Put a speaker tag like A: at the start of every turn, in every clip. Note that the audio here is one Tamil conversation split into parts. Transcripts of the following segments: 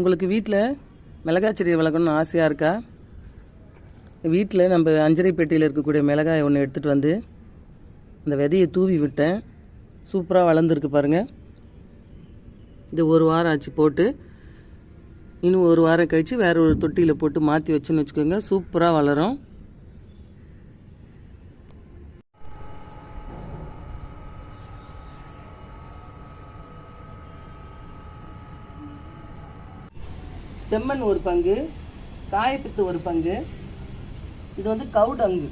A: உங்களுக்கு வீட்டில் மிளகாய் செடி வளர்க்கணும்னு ஆசையாக இருக்கா? வீட்டில் நம்ம அஞ்சரை பெட்டியில் இருக்கக்கூடிய மிளகாய் ஒன்று எடுத்துகிட்டு வந்து அந்த விதையை தூவி விட்டேன். சூப்பராக வளர்ந்துருக்கு பாருங்கள் இது ஒரு வாரம் ஆச்சு போட்டு. இன்னும் ஒரு வாரம் கழித்து வேறு ஒரு தொட்டியில் போட்டு மாற்றி வச்சுன்னு வச்சுக்கோங்க. சூப்பராக வளரும். செம்மண் ஒரு பங்கு காயப்பித்து ஒரு பங்கு. இது வந்து கவுடங்கு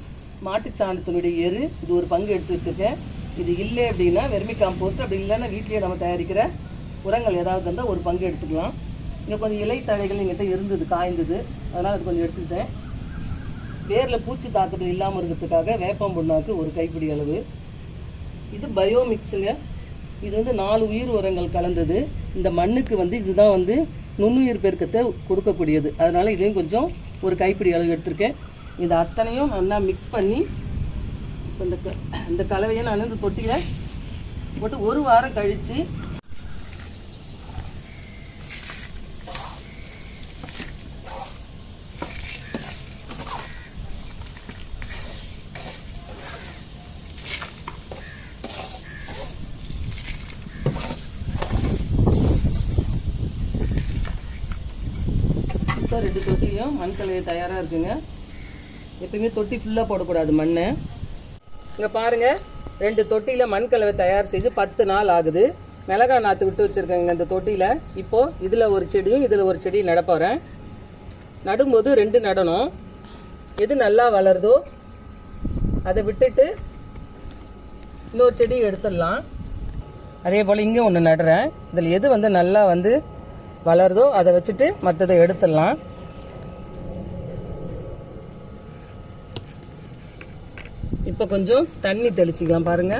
A: மாட்டுச்சாணத்தினுடைய எரு இது ஒரு பங்கு எடுத்து வச்சிருக்கேன். இது இல்லை அப்படின்னா வெர்மி காம்போஸ்ட் அப்படி இல்லைன்னா வீட்டிலேயே நம்ம தயாரிக்கிற உரங்கள் ஏதாவது இருந்தால் ஒரு பங்கு எடுத்துக்கலாம். இங்கே கொஞ்சம் இலை தழைகள் எங்கிட்ட இருந்தது காய்ந்தது. அதனால் அது கொஞ்சம் எடுத்துக்கிட்டேன். வேரில் பூச்சி தாக்குதல் இல்லாமல் இருக்கிறதுக்காக வேப்பம் புண்ணாக்கு ஒரு கைப்பிடி அளவு. இது பயோமிக்ஸுங்க இது வந்து நாலு உயிர் உரங்கள் கலந்தது. இந்த மண்ணுக்கு வந்து இதுதான் வந்து நுண்ணுயிர் பெருக்கத்தை கொடுக்கக்கூடியது. அதனால இதையும் கொஞ்சம் ஒரு கைப்பிடி அளவு எடுத்திருக்கேன். இது அத்தனையும் நல்லா மிக்ஸ் பண்ணி இந்த க- இந்த கலவையை நான் இந்த தொட்டியில் போட்டு ஒரு வாரம் கழித்து ரெண்டு தொட்டியும் மண் கலவை தயாராக இருக்குங்க. எப்பயுமே தொட்டி ஃபுல்லாக போடக்கூடாது மண் இங்கே பாருங்க ரெண்டு தொட்டியில் மண் கலவை தயார் செய்து பத்து நாள் ஆகுது. மிளகாய் நாற்று விட்டு வச்சுருக்கேங்க இந்த தொட்டியில். இப்போது இதில் ஒரு செடியும் இதில் ஒரு செடியும் நடப்போகிறேன் நடும்போது ரெண்டு நடணும். எது நல்லா வளருதோ அதை விட்டுட்டு இன்னொரு செடி எடுத்துடலாம். அதே போல் இங்கே ஒன்று நடுறேன். இதில் எது வந்து நல்லா வந்து வளருதோ அதை வச்சுட்டு மற்றதை எடுத்துடலாம். இப்போ கொஞ்சம் தண்ணி தெளிச்சிக்கலாம் பாருங்க.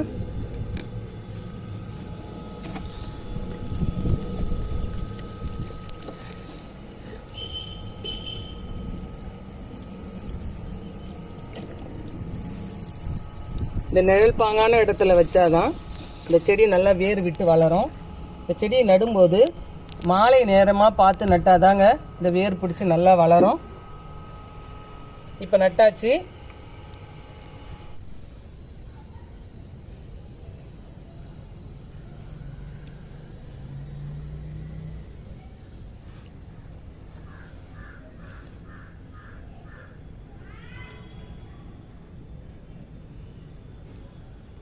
A: இந்த நிழல் பாங்கான இடத்துல வச்சாதான் இந்த செடி நல்லா வேர் விட்டு வளரும். இந்த செடியை நடும்போது மாலை நேரமாக பார்த்து நட்டாதாங்க இந்த வேர் பிடிச்சி நல்லா வளரும். இப்போ நட்டாச்சு.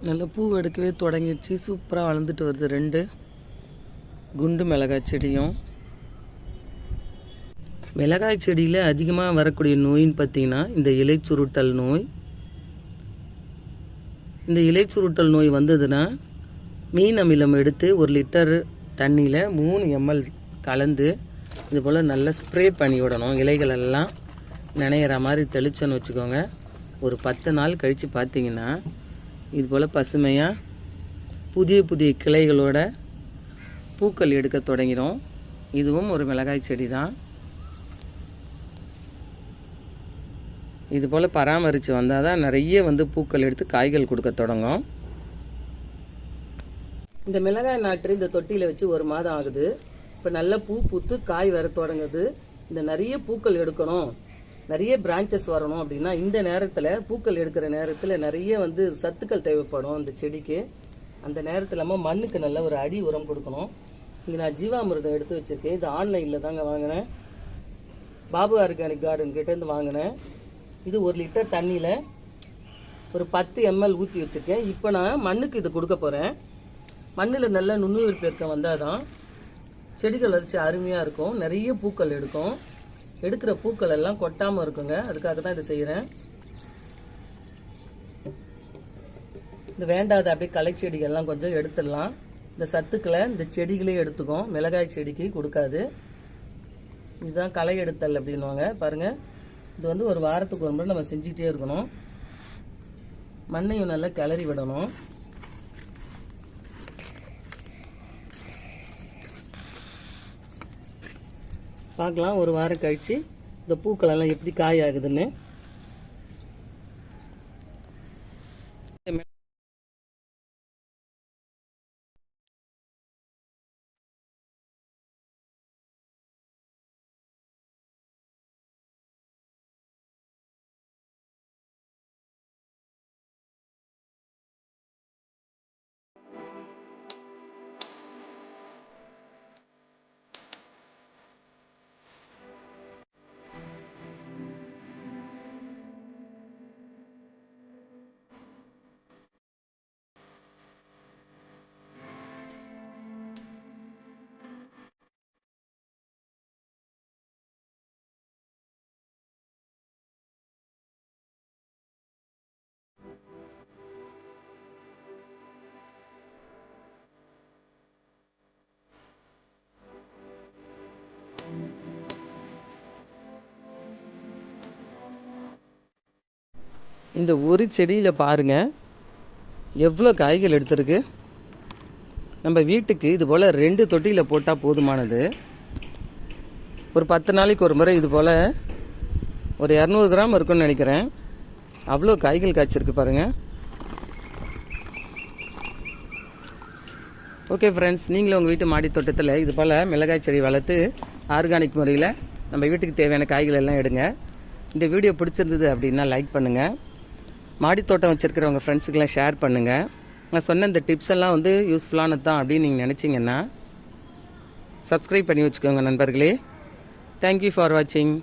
A: நல்ல பூ எடுக்கவே தொடங்கிடுச்சு. சூப்பராக வளர்ந்துட்டு வருது ரெண்டு. குண்டு மிளகாய் செடியும். மிளகாய் செடியில் அதிகமாக வரக்கூடிய நோயின்னு பார்த்தீங்கன்னா இந்த இலை சுருட்டல் நோய். இந்த இலை சுருட்டல் நோய் வந்ததுன்னா மீன் அமிலம் எடுத்து ஒரு லிட்டர் தண்ணியில் மூணு எம்எல் கலந்து இது போல் நல்லா ஸ்ப்ரே பண்ணி விடணும். இலைகளெல்லாம் நினைகிற நனையிற மாதிரி தெளிச்சோன்னு வச்சுக்கோங்க. ஒரு பத்து நாள் கழித்து பார்த்தீங்கன்னா இது போல் பசுமையாக புதிய புதிய கிளைகளோட பூக்கள் எடுக்க தொடங்கிடும் இதுவும் ஒரு மிளகாய் செடி தான் இது போல் பராமரித்து வந்தால் தான் நிறைய வந்து பூக்கள் எடுத்து காய்கள் கொடுக்க தொடங்கும். இந்த மிளகாய் நாற்று இந்த தொட்டியில் வச்சு ஒரு மாதம் ஆகுது. இப்போ நல்ல பூ பூத்து காய் வர தொடங்குது. இந்த நிறைய பூக்கள் எடுக்கணும். நிறைய பிரான்ச்சஸ் வரணும் அப்படின்னா இந்த நேரத்தில் பூக்கள் எடுக்கிற நேரத்தில் நிறைய வந்து சத்துக்கள் தேவைப்படும் அந்த செடிக்கு. அந்த நேரத்தில் நம்ம மண்ணுக்கு நல்ல ஒரு அடி உரம் கொடுக்கணும். இங்கே நான் ஜீவாமிர்தம் எடுத்து வச்சுருக்கேன். இது ஆன்லைனில் தாங்க வாங்கினேன். பாபு ஆர்கானிக் கார்டன் கிட்டேருந்து வாங்கினேன். இது ஒரு லிட்டர் தண்ணியில் ஒரு பத்து எம்எல் ஊற்றி வச்சுருக்கேன். இப்போ நான் மண்ணுக்கு இது கொடுக்க போகிறேன் மண்ணில் நல்ல நுண்ணுயிர் பெருக்கம் வந்தால் தான் செடிகள் வச்சு அருமையாக இருக்கும். நிறைய பூக்கள் எடுக்கும். எடுக்கிற பூக்கள் எல்லாம் கொட்டாமல் இருக்குங்க. அதுக்காக தான் இது செய்கிறேன் இந்த வேண்டாத அப்படியே களை செடிகள்லாம் கொஞ்சம் எடுத்துடலாம். இந்த சத்துக்களை இந்த செடிகளே எடுத்துக்கும். மிளகாய் செடிக்கு கொடுக்காது. இதுதான் களை எடுத்தல் அப்படின்வாங்க பாருங்கள் இது வந்து ஒரு வாரத்துக்கு ஒரு முறை நம்ம செஞ்சுக்கிட்டே இருக்கணும். மண்ணையும் நல்லா கிளறி விடணும். பார்க்கலாம். ஒரு வாரம் கழித்து இந்த பூக்களெல்லாம் எப்படி காய் ஆகுதுன்னு இந்த ஒரு செடியில் பாருங்கள் எவ்வளோ காய்கள் எடுத்திருக்கு? நம்ம வீட்டுக்கு இது போல் ரெண்டு தொட்டியில் போட்டால் போதுமானது. ஒரு பத்து நாளைக்கு ஒரு முறை இது போல் ஒரு இரநூறு கிராம் இருக்குன்னு நினைக்கிறேன். அவ்வளோ காய்கள் காய்ச்சிருக்கு பாருங்கள் ஓகே ஃப்ரெண்ட்ஸ் நீங்களும் உங்கள் வீட்டு மாடி தோட்டத்தில் இது போல் மிளகாய் செடி வளர்த்து ஆர்கானிக் முறையில் நம்ம வீட்டுக்கு தேவையான காய்கள் எல்லாம் எடுங்க. இந்த வீடியோ பிடிச்சிருந்தது அப்படின்னா லைக் பண்ணுங்கள் மாடித்தோட்டம் வச்சுருக்கிறவங்க ஃப்ரெண்ட்ஸுக்கெல்லாம் ஷேர் பண்ணுங்கள் நான் சொன்ன இந்த டிப்ஸ் எல்லாம் வந்து யூஸ்ஃபுல்லானது தான் அப்படின்னு நீங்கள் நினச்சிங்கன்னா சப்ஸ்கிரைப் பண்ணி வச்சுக்கோங்க நண்பர்களே. தேங்க்யூ ஃபார் வாட்சிங்